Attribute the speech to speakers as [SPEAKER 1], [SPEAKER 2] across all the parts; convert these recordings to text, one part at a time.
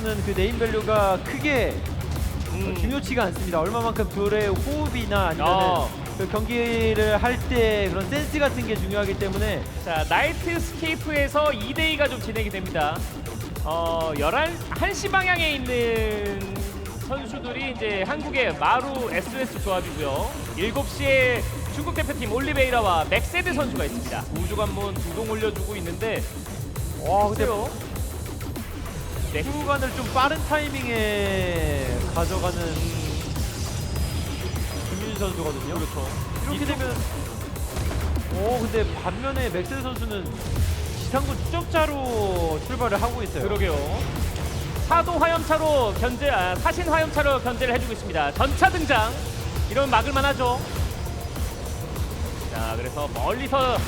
[SPEAKER 1] 입장에서는 그 네임 밸류가 크게
[SPEAKER 2] 음.
[SPEAKER 1] 중요치가 않습니다. 얼마만큼 둘의 호흡이나 아니면
[SPEAKER 2] 어.
[SPEAKER 1] 그 경기를 할 때 그런 센스 같은 게 중요하기 때문에
[SPEAKER 2] 자, 나이트 스케이프에서 2대2가 좀 진행이 됩니다. 어, 11, 1시 방향에 있는 선수들이 이제 한국의 마루 SOS 조합이고요. 7시에 중국 대표팀 올리베이라와 맥세드 선수가 있습니다. 우주관문 두 동 올려주고 있는데
[SPEAKER 1] 와 근데
[SPEAKER 2] 글쎄요. 네.
[SPEAKER 1] 후간을 좀 빠른 타이밍에 가져가는 김윤 선수거든요.
[SPEAKER 2] 그렇죠.
[SPEAKER 1] 이렇게 되면 오 근데 반면에 맥스 선수는 지상군 추적자로 출발을 하고 있어요.
[SPEAKER 2] 그러게요. 사도 화염차로 견제, 아, 사신 화염차로 견제를 해주고 있습니다. 전차 등장. 이러면 막을만 하죠. 자, 그래서 멀리서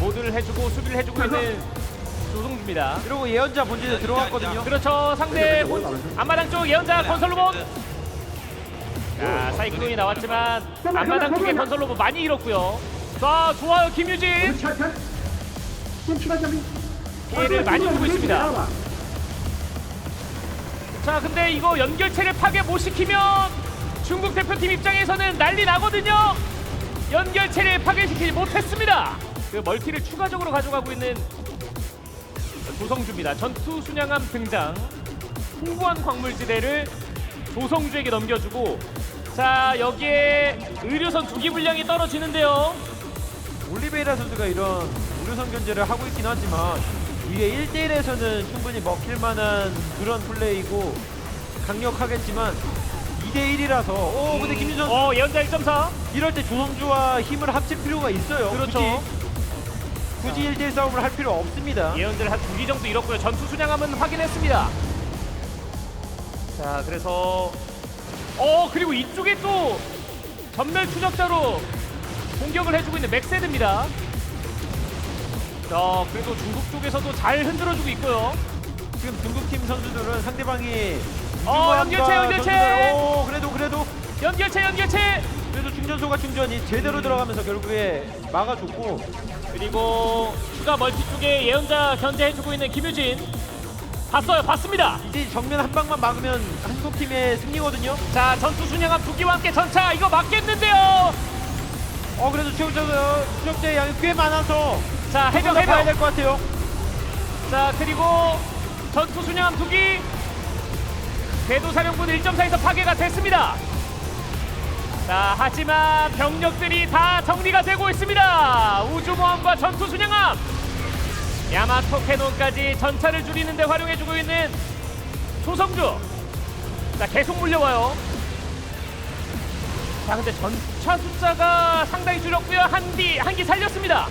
[SPEAKER 2] 모드를 해주고 수비를 해주고 있는 조성주입니다.
[SPEAKER 1] 이러고 예언자 본진에 들어갔거든요.
[SPEAKER 2] 그렇죠. 상대 본, 앞마당 쪽 예언자 건설 로봇. 자, 사이클론이 나왔지만 앞마당 쪽에 건설 로봇 많이 잃었고요. 자, 좋아요, 김유진. 피해를 많이 주고 있습니다. 자, 근데 이거 연결체를 파괴 못 시키면 중국 대표팀 입장에서는 난리 나거든요. 연결체를 파괴시키지 못했습니다. 그 멀티를 추가적으로 가져가고 있는 조성주입니다. 전투 순양함 등장. 풍부한 광물지대를 조성주에게 넘겨주고 자 여기에 의료선 두기 분량이 떨어지는데요.
[SPEAKER 1] 올리베이라 선수가 이런 우려선 견제를 하고 있긴 하지만 이게 1대1에서는 충분히 먹힐 만한 그런 플레이고 강력하겠지만 2대1이라서 오 근데 김윤 선수
[SPEAKER 2] 어 예언자 1.4
[SPEAKER 1] 이럴 때 조성주와 힘을 합칠 필요가 있어요.
[SPEAKER 2] 그렇죠.
[SPEAKER 1] 굳이, 굳이 1대1 싸움을 할 필요 없습니다.
[SPEAKER 2] 예언자를 한두 기 정도 잃었고요. 전투 순양함은 확인했습니다. 자 그래서 어 그리고 이쪽에 또 전멸 추적자로 공격을 해주고 있는 맥세드입니다. 자 그래도 중국 쪽에서도 잘 흔들어주고 있고요.
[SPEAKER 1] 지금 중국팀 선수들은 상대방이
[SPEAKER 2] 어, 연결체, 연결체!
[SPEAKER 1] 전투를- 오 그래도 그래도
[SPEAKER 2] 연결체 연결체
[SPEAKER 1] 그래도 충전소가 충전이 제대로 들어가면서 결국에 막아줬고
[SPEAKER 2] 그리고 추가 멀티 쪽에 예언자 견제해주고 있는 김유진. 봤어요 봤습니다.
[SPEAKER 1] 이제 정면 한 방만 막으면 한국 팀의 승리거든요.
[SPEAKER 2] 자 전투 순양함 두 기와 함께 전차 이거 맞겠는데요.
[SPEAKER 1] 어 그래도 추적자 추적자의 양이 꽤 많아서
[SPEAKER 2] 자 해병
[SPEAKER 1] 해병 봐야 될 것 같아요.
[SPEAKER 2] 자 그리고 전투 순양함 두기. 궤도 사령부 1.4에서 파괴가 됐습니다 자 하지만 병력들이 다 정리가 되고 있습니다. 우주모함과 전투 순양함. 야마토 캐논까지 전차를 줄이는데 활용해주고 있는 조성주. 자 계속 물려와요. 자 근데 전차 숫자가 상당히 줄었고요. 한기 한기 살렸습니다.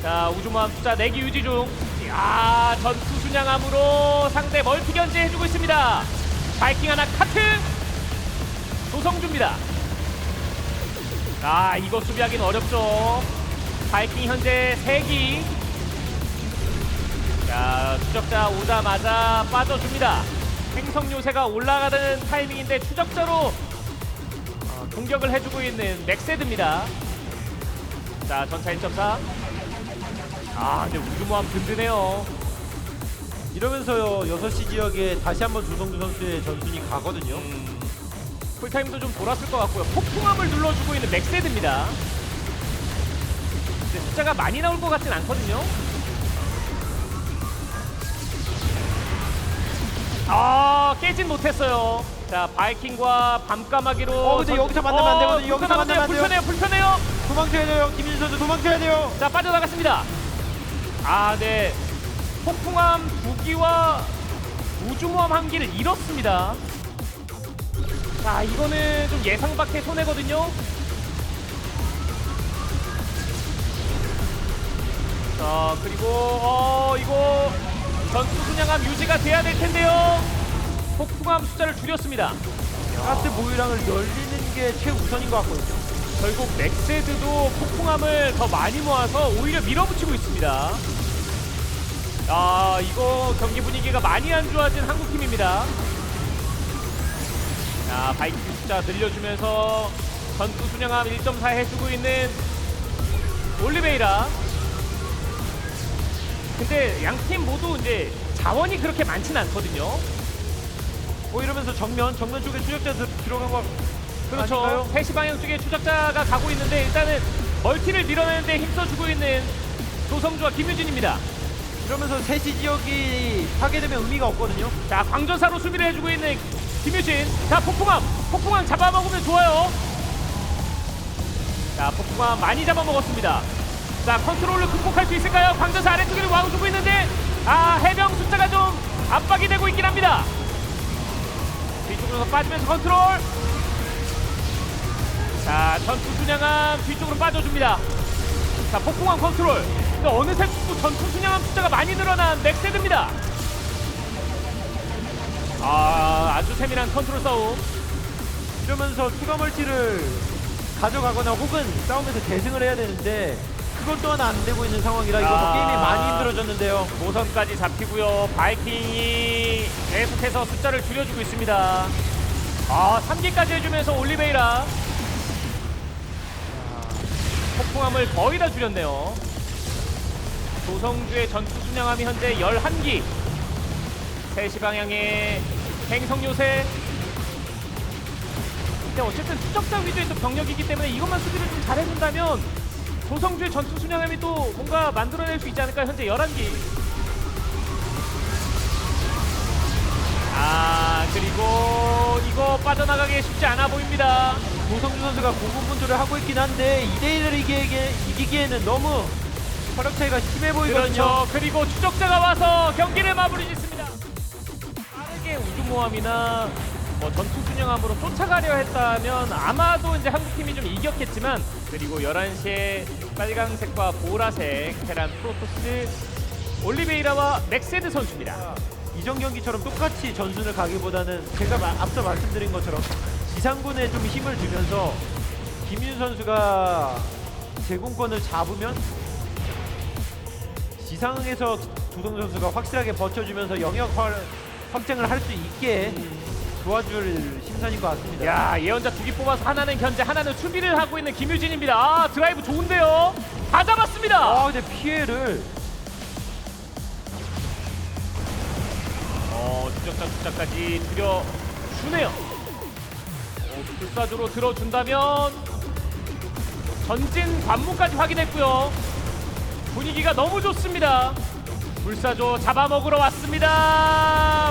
[SPEAKER 2] 자 우주모함 숫자 4기 유지 중. 야 전투 순양함으로 상대 멀티 견제해주고 있습니다. 바이킹 하나 카트 조성주입니다. 아 이거 수비하기는 어렵죠. 바이킹 현재 3기. 자 추적자 오자마자 빠져줍니다. 행성 요새가 올라가는 타이밍인데 추적자로 어, 공격을 해주고 있는 맥세드입니다. 자 전차 1.4. 아 근데 우주모함 든든해요
[SPEAKER 1] 이러면서요 6시 지역에 다시 한번 조성주 선수의 전순이 가거든요.
[SPEAKER 2] 음, 풀타임도 좀 돌았을 것 같고요 폭풍함을 눌러주고 있는 맥세드입니다 근데 숫자가 많이 나올 것 같진 않거든요 아 깨진 못했어요 자 바이킹과 밤까마귀로
[SPEAKER 1] 어, 근데 여기서 만나면 안 되거든요. 여기서
[SPEAKER 2] 불편하네요,
[SPEAKER 1] 만나면 안 돼요.
[SPEAKER 2] 불편해요 불편해요
[SPEAKER 1] 도망쳐야 돼요. 김민 선수 도망쳐야 돼요.
[SPEAKER 2] 자 빠져나갔습니다. 아 네. 폭풍함 두 기와 우주모함 한 기를 잃었습니다. 자 이거는 좀 예상 밖의 손해거든요. 자 그리고 어 이거 전투 순양함 유지가 돼야 될 텐데요. 폭풍함 숫자를 줄였습니다.
[SPEAKER 1] 가스 보유량을 늘리는 게 최우선인 것 같거든요.
[SPEAKER 2] 결국 맥세드도 폭풍함을 더 많이 모아서 오히려 밀어붙이고 있습니다. 아 이거 경기 분위기가 많이 안 좋아진 한국팀입니다. 자 바이킹 숫자 늘려주면서 전투 순양함 1.4 해주고 있는 올리베이라. 근데 양 팀 모두 이제 자원이 그렇게 많지는 않거든요.
[SPEAKER 1] 뭐 이러면서 정면 정면 쪽에 추적자 들, 들어간 거
[SPEAKER 2] 그렇죠.
[SPEAKER 1] 아닌가요?
[SPEAKER 2] 3시 방향 쪽에 추적자가 가고 있는데 일단은 멀티를 밀어내는데 힘써주고 있는 조성주와 김유진입니다.
[SPEAKER 1] 이러면서 세시 지역이 파괴되면 의미가 없거든요.
[SPEAKER 2] 자 광전사로 수비를 해주고 있는 김유진 자 폭풍함 폭풍함 잡아먹으면 좋아요. 자 폭풍함 많이 잡아먹었습니다. 자 컨트롤을 극복할 수 있을까요? 광전사 아래쪽으로 와주고 있는데 아 해병 숫자가 좀 압박이 되고 있긴 합니다. 뒤쪽으로 빠지면서 컨트롤. 자 전투 순양함 뒤쪽으로 빠져줍니다. 자 폭풍함 컨트롤. 근데 어느새 또 전투 순양함 숫자가 많이 늘어난 맥세드입니다 아 아주 세밀한 컨트롤 싸움.
[SPEAKER 1] 이러면서 추가 멀티를 가져가거나 혹은 싸움에서 대승을 해야 되는데 그것 또한 안 되고 있는 상황이라 이거 뭐
[SPEAKER 2] 아.
[SPEAKER 1] 게임이 많이 힘들어졌는데요.
[SPEAKER 2] 모선까지 잡히고요. 바이킹이 계속해서 숫자를 줄여주고 있습니다. 아 3기까지 해주면서 올리베이라. 아, 폭풍함을 거의 다 줄였네요. 조성주의 전투 순양함이 현재 11기 3시 방향의 행성 요새. 근데 어쨌든 추적자 위주의 또 병력이기 때문에 이것만 수비를 좀 잘해준다면 조성주의 전투 순양함이 또 뭔가 만들어낼 수 있지 않을까 현재 11기. 아 그리고 이거 빠져나가기 쉽지 않아 보입니다.
[SPEAKER 1] 조성주 선수가 고군분투를 하고 있긴 한데 2대1을 이기기에, 이기기에는 너무 화력 차이가 심해 보이거든요.
[SPEAKER 2] 그렇죠. 그리고 추적자가 와서 경기를 마무리 짓습니다 빠르게 우주모함이나 뭐 전투 순양함으로 쫓아가려 했다면 아마도 이제 한국팀이 좀 이겼겠지만 그리고 11시에 빨강색과 보라색 테란 프로토스 올리베이라와 맥세드 선수입니다.
[SPEAKER 1] 이전 경기처럼 똑같이 전순을 가기보다는 제가 마- 앞서 말씀드린 것처럼 지상군에 좀 힘을 주면서 김윤 선수가 제공권을 잡으면 지상에서 조성 선수가 확실하게 버텨주면서 영역 활- 확장을 할 수 있게 도와줄 심산인 것 같습니다.
[SPEAKER 2] 야 예언자 두 개 뽑아서 하나는 견제 하나는 수비를 하고 있는 김유진입니다. 아 드라이브 좋은데요? 다 잡았습니다!
[SPEAKER 1] 아 근데 피해를.
[SPEAKER 2] 어 추적자 숫자까지 들여주네요. 어, 불사조로 들어준다면 전진 관문까지 확인했고요. 분위기가 너무 좋습니다. 불사조 잡아먹으러 왔습니다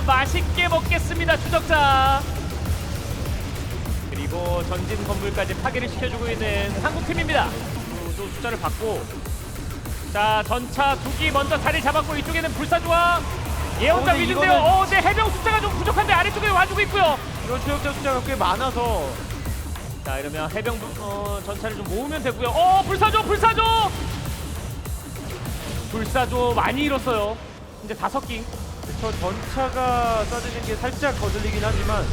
[SPEAKER 2] 맛있게 먹겠습니다 추적자. 그리고 전진 건물까지 파괴를 시켜주고 있는 한국팀입니다. 또 숫자를 받고. 자 전차 두기 먼저 자리 잡았고 이쪽에는 불사조와 예언자
[SPEAKER 1] 어, 근데
[SPEAKER 2] 위주인데요.
[SPEAKER 1] 이거는-
[SPEAKER 2] 어, 네 해병 숫자가 좀 부족한데 아래쪽에 와주고 있고요.
[SPEAKER 1] 이런 추적자 숫자가 꽤 많아서.
[SPEAKER 2] 자 이러면 해병 부- 어, 전차를 좀 모으면 되고요. 어 불사조 불사조! 불사조 많이 잃었어요. 이제 다섯 기
[SPEAKER 1] 저 전차가 쏴지는 게 살짝 거슬리긴 하지만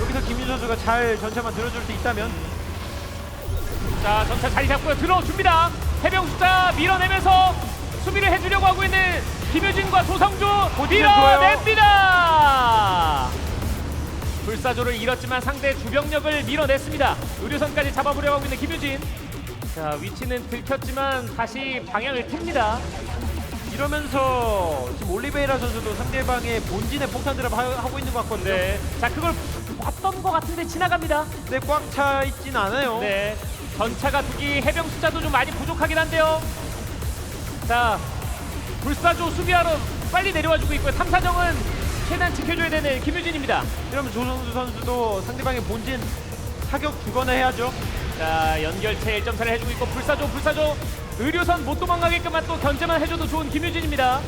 [SPEAKER 1] 여기서 김윤 선수가 잘 전차만 들어줄 수 있다면.
[SPEAKER 2] 자 전차 자리 잡고요. 들어줍니다. 해병 숫자 밀어내면서 수비를 해주려고 하고 있는 김효진과 조성주. 밀어냅니다. 불사조를 잃었지만 상대 주병력을 밀어냈습니다. 의료선까지 잡아보려고 하고 있는 김효진. 자 위치는 들켰지만 다시 방향을 틉니다
[SPEAKER 1] 이러면서 지금 올리베이라 선수도 상대방의 본진에 폭탄 드랍 하- 하고 있는 것 같거든요.
[SPEAKER 2] 네. 자 그걸 봤던 것 같은데 지나갑니다
[SPEAKER 1] 근데 꽉 차 있진 않아요.
[SPEAKER 2] 네. 전차가 두기 해병 숫자도 좀 많이 부족하긴 한데요. 자, 불사조 수비하러 빨리 내려와 주고 있고요. 탐사정은 최대한 지켜줘야 되는 김유진입니다.
[SPEAKER 1] 이러면 조성수 선수도 상대방의 본진 사격 주거나 해야죠.
[SPEAKER 2] 자, 연결체 1점차를 해주고 있고 불사조, 불사조 의료선 못 도망가게끔만 또 견제만 해줘도 좋은 김유진입니다.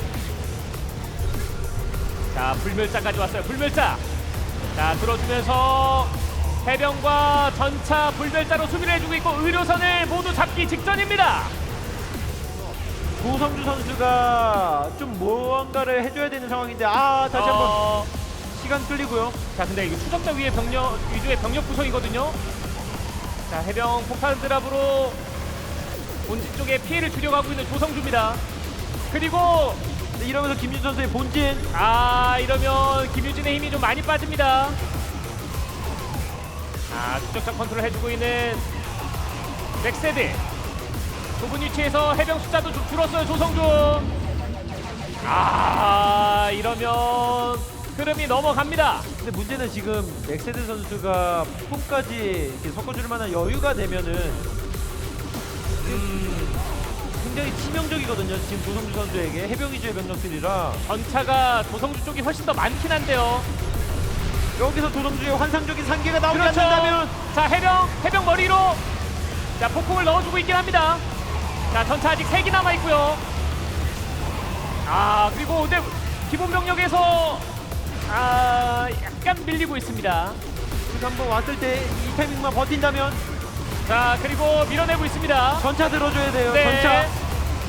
[SPEAKER 2] 자, 불멸자까지 왔어요. 불멸자. 자, 들어주면서 해병과 전차 불멸자로 수비를 해주고 있고 의료선을 모두 잡기 직전입니다.
[SPEAKER 1] 조성주 선수가 좀 무언가를 해줘야 되는 상황인데 아 다시 한번
[SPEAKER 2] 어,
[SPEAKER 1] 시간 끌리고요.
[SPEAKER 2] 자 근데 이거 추적자 위에 병력 위주의 병력 구성이거든요. 자 해병 폭탄 드랍으로 본진 쪽에 피해를 줄여가고 있는 조성주입니다. 그리고
[SPEAKER 1] 네, 이러면서 김윤 선수의 본진
[SPEAKER 2] 아 이러면 김유진의 힘이 좀 많이 빠집니다. 아 추적자 컨트롤 해주고 있는 백세드 좁은 위치에서 해병 숫자도 좀 줄었어요 조성주. 아 이러면 흐름이 넘어갑니다.
[SPEAKER 1] 근데 문제는 지금 맥세드 선수가 이렇게 섞어줄 만한 여유가 되면은 음, 굉장히 치명적이거든요. 지금 조성주 선수에게 해병 위주의 병력들이라
[SPEAKER 2] 전차가 조성주 쪽이 훨씬 더 많긴 한데요.
[SPEAKER 1] 여기서 조성주의 환상적인 상계가 나오지
[SPEAKER 2] 그렇죠.
[SPEAKER 1] 않는다면
[SPEAKER 2] 자 해병 해병 머리로 자 폭풍을 넣어주고 있긴 합니다. 자 전차 아직 3기 남아 있고요. 아 그리고 근데 기본 병력에서 아 약간 밀리고 있습니다.
[SPEAKER 1] 그래서 한번 왔을 때 이 타이밍만 버틴다면
[SPEAKER 2] 자 그리고 밀어내고 있습니다.
[SPEAKER 1] 전차 들어줘야 돼요.
[SPEAKER 2] 네.
[SPEAKER 1] 전차.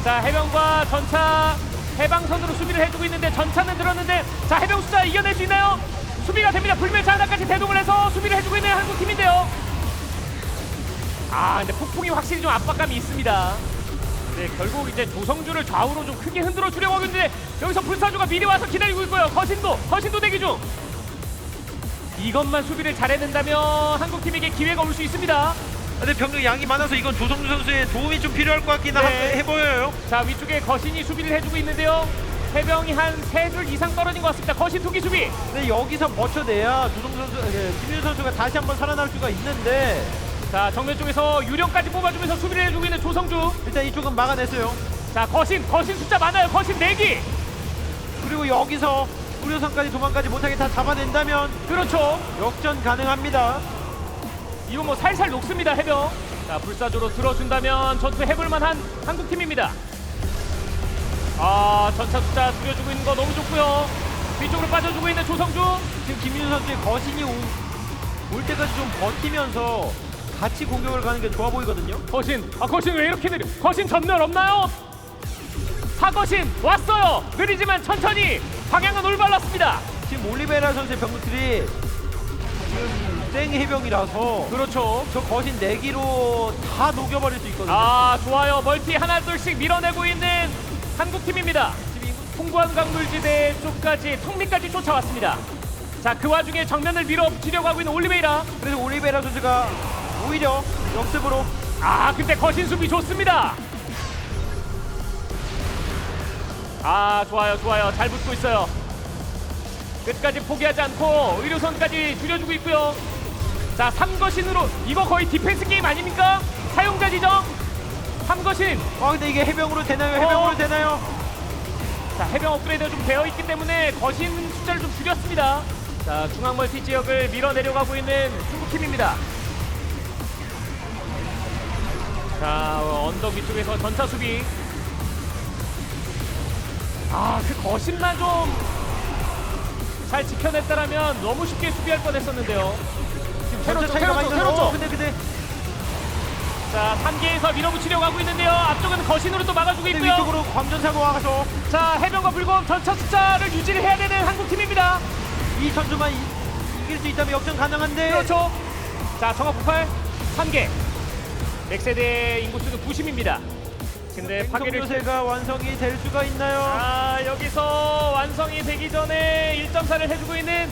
[SPEAKER 2] 자 해병과 전차 해방선으로 수비를 해주고 있는데 전차는 들었는데 자 해병 숫자 이겨낼 수 있나요? 수비가 됩니다. 불멸차 하나까지 대동을 해서 수비를 해주고 있는 한국 팀인데요. 아 근데 폭풍이 확실히 좀 압박감이 있습니다. 네 결국 이제 조성주를 좌우로 좀 크게 흔들어 주려고 하고 있는데 여기서 불사조가 미리 와서 기다리고 있고요. 거신도 거신도 대기 중. 이것만 수비를 잘해낸다면 한국 팀에게 기회가 올 수 있습니다.
[SPEAKER 1] 근데 병력 양이 많아서 이건 조성주 선수의 도움이 좀 필요할 것 같긴
[SPEAKER 2] 네.
[SPEAKER 1] 해, 해 보여요.
[SPEAKER 2] 자 위쪽에 거신이 수비를 해주고 있는데요. 해병이 한 세 줄 이상 떨어진 것 같습니다. 거신 투기 수비.
[SPEAKER 1] 근데 여기서 버텨내야 조성주 선수, 예, 김윤 선수가 다시 한번 살아날 수가 있는데
[SPEAKER 2] 자 정면 쪽에서 유령까지 뽑아주면서 수비를 해주고 있는 조성주.
[SPEAKER 1] 일단 이쪽은 막아냈어요.
[SPEAKER 2] 자 거신 거신 숫자 많아요. 거신 4기.
[SPEAKER 1] 그리고 여기서 우려선까지 도망가지 못하게 다 잡아낸다면
[SPEAKER 2] 그렇죠.
[SPEAKER 1] 역전 가능합니다.
[SPEAKER 2] 이거 뭐 살살 녹습니다 해병. 자 불사조로 들어준다면 전투 해볼만한 한국 팀입니다. 아 전차 숫자 줄여주고 있는 거 너무 좋고요. 뒤쪽으로 빠져주고 있는 조성주.
[SPEAKER 1] 지금 김윤 선수의 거신이 오, 올 때까지 좀 버티면서 같이 공격을 가는 게 좋아 보이거든요.
[SPEAKER 2] 거신 아 거신 왜 이렇게 느려 거신 전멸 없나요? 사거신 왔어요 느리지만 천천히 방향은 올바랐습니다
[SPEAKER 1] 지금 올리베라 선수의 병력들이 지금 생 해병이라서.
[SPEAKER 2] 그렇죠.
[SPEAKER 1] 저 거신 네기로 다 녹여버릴 수 있거든요.
[SPEAKER 2] 아 좋아요. 멀티 하나 둘씩 밀어내고 있는 한국팀입니다. 풍부한 강물지대 쪽까지 턱밑까지 쫓아왔습니다. 자 그 와중에 정면을 밀어붙이려고 하고 있는 올리베이라.
[SPEAKER 1] 그래서 올리베라 선수가 오히려 역습으로
[SPEAKER 2] 아 근데 거신 수비 좋습니다. 아 좋아요 좋아요. 잘 붙고 있어요. 끝까지 포기하지 않고 의료선까지 줄여주고 있고요 자 3거신으로 이거 거의 디펜스 게임 아닙니까? 사용자 지정 3거신
[SPEAKER 1] 아 근데 이게 해병으로 되나요? 해병으로
[SPEAKER 2] 어.
[SPEAKER 1] 되나요?
[SPEAKER 2] 자 해병 업그레이드가 좀 되어 있기 때문에 거신 숫자를 좀 줄였습니다 자 중앙 멀티 지역을 밀어 내려가고 있는 중국팀입니다 자 어, 언덕 위쪽에서 전차 수비 아 그 거신만 좀 잘 지켜냈다라면 너무 쉽게 수비할 뻔했었는데요
[SPEAKER 1] 차이가 많이
[SPEAKER 2] 테러죠
[SPEAKER 1] 나요. 어,
[SPEAKER 2] 테러죠
[SPEAKER 1] 근데 근데
[SPEAKER 2] 자 3개에서 밀어붙이려고 하고 있는데요 앞쪽은 거신으로 또 막아주고
[SPEAKER 1] 근데
[SPEAKER 2] 있고요
[SPEAKER 1] 위쪽으로 광전사고 와서
[SPEAKER 2] 자 해병과 불곰 전차 숫자를 유지를 해야 되는 한국 팀입니다
[SPEAKER 1] 이 전투만 이, 이길 수 있다면 역전 가능한데
[SPEAKER 2] 그렇죠. 자 정확 폭발 3개. 맥세대 인구수는 90입니다. 근데 파괴를
[SPEAKER 1] 요새가 완성이 될 수가 있나요?
[SPEAKER 2] 아 여기서 완성이 되기 전에 1.4를 해주고 있는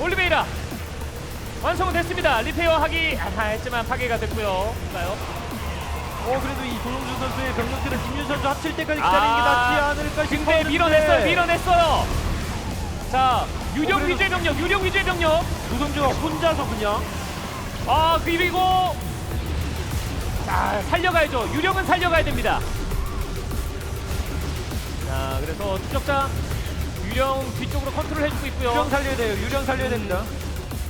[SPEAKER 2] 올리베이라 완성은 됐습니다. 리페어 하기 아, 했지만 파괴가 됐고요. 볼까요?
[SPEAKER 1] 어 그래도 이 조동준 선수의 병력들은 김윤 선수 합칠 때까지 기다리는 게
[SPEAKER 2] 아,
[SPEAKER 1] 낫지 않을까
[SPEAKER 2] 근데
[SPEAKER 1] 싶었는데
[SPEAKER 2] 밀어냈어요. 밀어냈어요. 자 유령
[SPEAKER 1] 어, 그래도-
[SPEAKER 2] 위주의 병력, 유령 위주의 병력.
[SPEAKER 1] 조동주가 혼자서 그냥
[SPEAKER 2] 아 그리고 자 살려가야죠 유령은 살려가야 됩니다 자 그래서 추적자 유령 뒤쪽으로 컨트롤 해주고 있고요
[SPEAKER 1] 유령 살려야 돼요. 유령 살려야
[SPEAKER 2] 음.
[SPEAKER 1] 됩니다.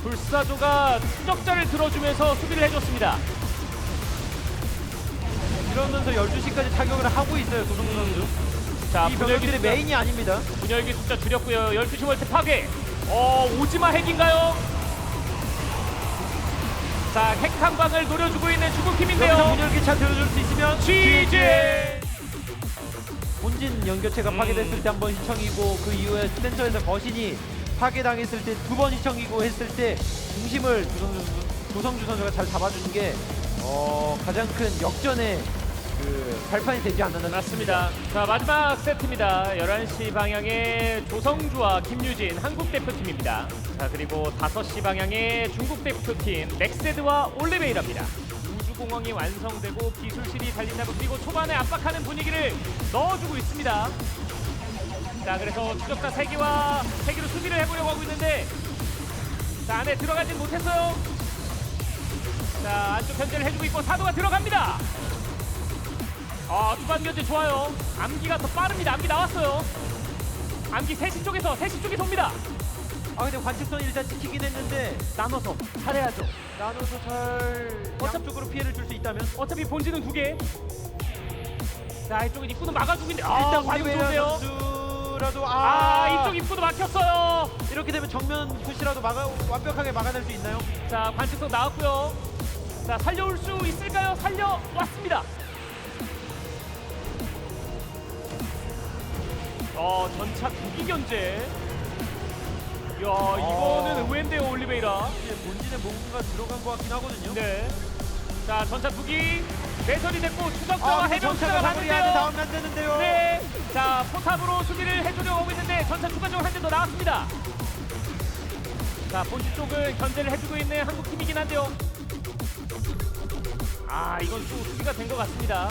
[SPEAKER 2] 불사조가 추적자를 들어주면서 수비를 해줬습니다
[SPEAKER 1] 이러면서 12시까지 타격을 하고 있어요. 조동준 선수.
[SPEAKER 2] 자
[SPEAKER 1] 이
[SPEAKER 2] 분열기
[SPEAKER 1] 병력들의
[SPEAKER 2] 숫자,
[SPEAKER 1] 메인이 아닙니다.
[SPEAKER 2] 분열기 숫자 줄였고요 12시 멀티 파괴 어 오지마 핵인가요? 자 핵탄광을 노려주고 있는 중국팀인데요
[SPEAKER 1] 여기서 문열기 차 들어줄 수 있으면
[SPEAKER 2] 취재
[SPEAKER 1] 본진 연결체가
[SPEAKER 2] 음.
[SPEAKER 1] 파괴됐을 때 한번 시청이고 그 이후에 센터에서 거신이 파괴당했을 때 두번 시청이고 했을 때 중심을 조성주, 조성주 선수가 잘 잡아주는 게 어, 가장 큰 역전의 그 발판이 되지 않았나
[SPEAKER 2] 맞습니다. 자 마지막 세트입니다. 11시 방향의 조성주와 김유진 한국 대표팀입니다. 자 그리고 5시 방향의 중국 대표팀 맥세드와 올리베이라입니다. 우주공항이 완성되고 기술실이 달린다고 그리고 초반에 압박하는 분위기를 넣어주고 있습니다. 자 그래서 추적자 세개와세개로 수비를 해보려고 하고 있는데 자 안에 들어가진 못했어요. 자 안쪽 견제를 해주고 있고 사도가 들어갑니다. 아 주반 견제 좋아요. 암기가 더 빠릅니다. 암기 나왔어요. 암기 3시 쪽에서 3시 쪽에서 옵니다.
[SPEAKER 1] 아 근데 관측선 일단 지키긴 했는데
[SPEAKER 2] 나눠서 잘해야죠.
[SPEAKER 1] 나눠서 잘
[SPEAKER 2] 어차피-
[SPEAKER 1] 양쪽으로 피해를 줄 수 있다면?
[SPEAKER 2] 어차피 본진은 두개. 자 이쪽은 입구도 막아주고 있는데 아
[SPEAKER 1] 일단
[SPEAKER 2] 반응
[SPEAKER 1] 올리베이라
[SPEAKER 2] 좋은데요?
[SPEAKER 1] 선수 라도 아,
[SPEAKER 2] 아 이쪽 입구도 막혔어요.
[SPEAKER 1] 이렇게 되면 정면 푸시라도 막아 완벽하게 막아낼 수 있나요?
[SPEAKER 2] 자 관측선 나왔고요. 자 살려올 수 있을까요? 살려왔습니다. 어 전차 두기 견제. 이야 이거는 의외인데요 올리베이라.
[SPEAKER 1] 이제 본진에 뭔가 들어간 것 같긴 하거든요.
[SPEAKER 2] 네 자 전차 두기 매설이 됐고 추적자와
[SPEAKER 1] 아, 근데
[SPEAKER 2] 해병
[SPEAKER 1] 정차가
[SPEAKER 2] 수가
[SPEAKER 1] 마무리해야 돼.
[SPEAKER 2] 가는데요
[SPEAKER 1] 나오면 안 되는데요.
[SPEAKER 2] 네. 자, 포탑으로 수비를 해주려고 하고 있는데 전차 추가적으로 한 대 더 나왔습니다. 자, 본진 쪽은 견제를 해주고 있는 한국 팀이긴 한데요. 아, 이건 또 수비가 된 것 같습니다.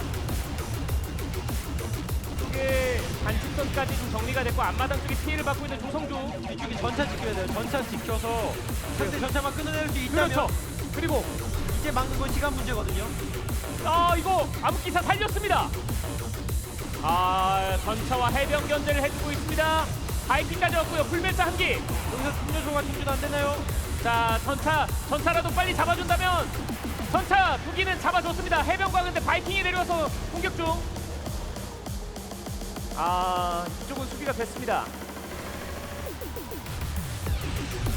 [SPEAKER 2] 이게 반칙선까지 좀 정리가 됐고 앞마당 쪽에 피해를 받고 있는 조성주.
[SPEAKER 1] 이쪽이 전차 지켜야 돼요. 전차 지켜서 상대 전차만 끊어낼 수 있다면
[SPEAKER 2] 그렇죠. 그리고
[SPEAKER 1] 이제 막는 건 시간 문제거든요.
[SPEAKER 2] 아 이거 암흑기사 살렸습니다. 아 전차와 해병 견제를 해주고 있습니다. 바이킹까지 왔고요. 불멸자 한 기.
[SPEAKER 1] 여기서 중요소가 충전 안 되나요?
[SPEAKER 2] 자 전차 전차라도 빨리 잡아준다면 전차 두 기는 잡아줬습니다. 해병과 근데 바이킹이 내려와서 공격 중. 아 이쪽은 수비가 됐습니다.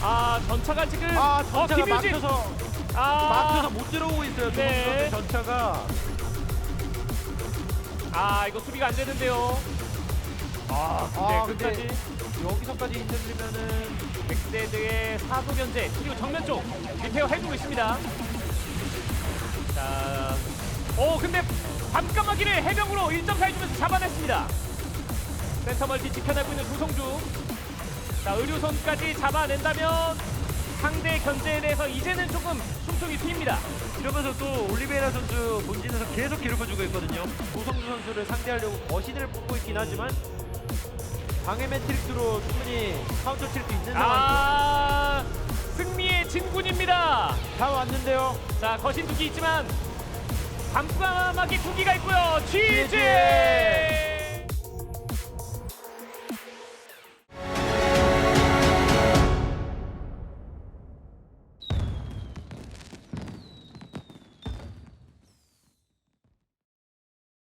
[SPEAKER 2] 아 전차가 지금
[SPEAKER 1] 아
[SPEAKER 2] 어,
[SPEAKER 1] 전차가
[SPEAKER 2] 김유진
[SPEAKER 1] 막혀서
[SPEAKER 2] 아
[SPEAKER 1] 막혀서 못 들어오고 있어요.
[SPEAKER 2] 네.
[SPEAKER 1] 네. 전차가
[SPEAKER 2] 아 이거 수비가 안 되는데요. 아 근데
[SPEAKER 1] 아,
[SPEAKER 2] 끝까지
[SPEAKER 1] 여기서까지 흔들리면은
[SPEAKER 2] 백세드의 사도 견제 그리고 정면 쪽 리페어 해주고 있습니다. 자, 오 근데 밤까마귀를 해병으로 1점 사해주면서 잡아냈습니다. 센터 멀티 지켜내고 있는 조성주. 자 의료선까지 잡아낸다면 상대 견제에 대해서 이제는 조금 숨통이 트입니다.
[SPEAKER 1] 이러면서 또 올리베이라 선수 본진에서 계속 괴롭혀주고 있거든요. 조성주 선수를 상대하려고 거신을 뽑고 있긴 하지만 방해 매트릭스로 충분히 카운터 칠 수 있는.
[SPEAKER 2] 아 승리의 진군입니다.
[SPEAKER 1] 다 왔는데요.
[SPEAKER 2] 자 거신 두기 있지만 밤까마귀 두기가 있고요. GG.
[SPEAKER 1] GG.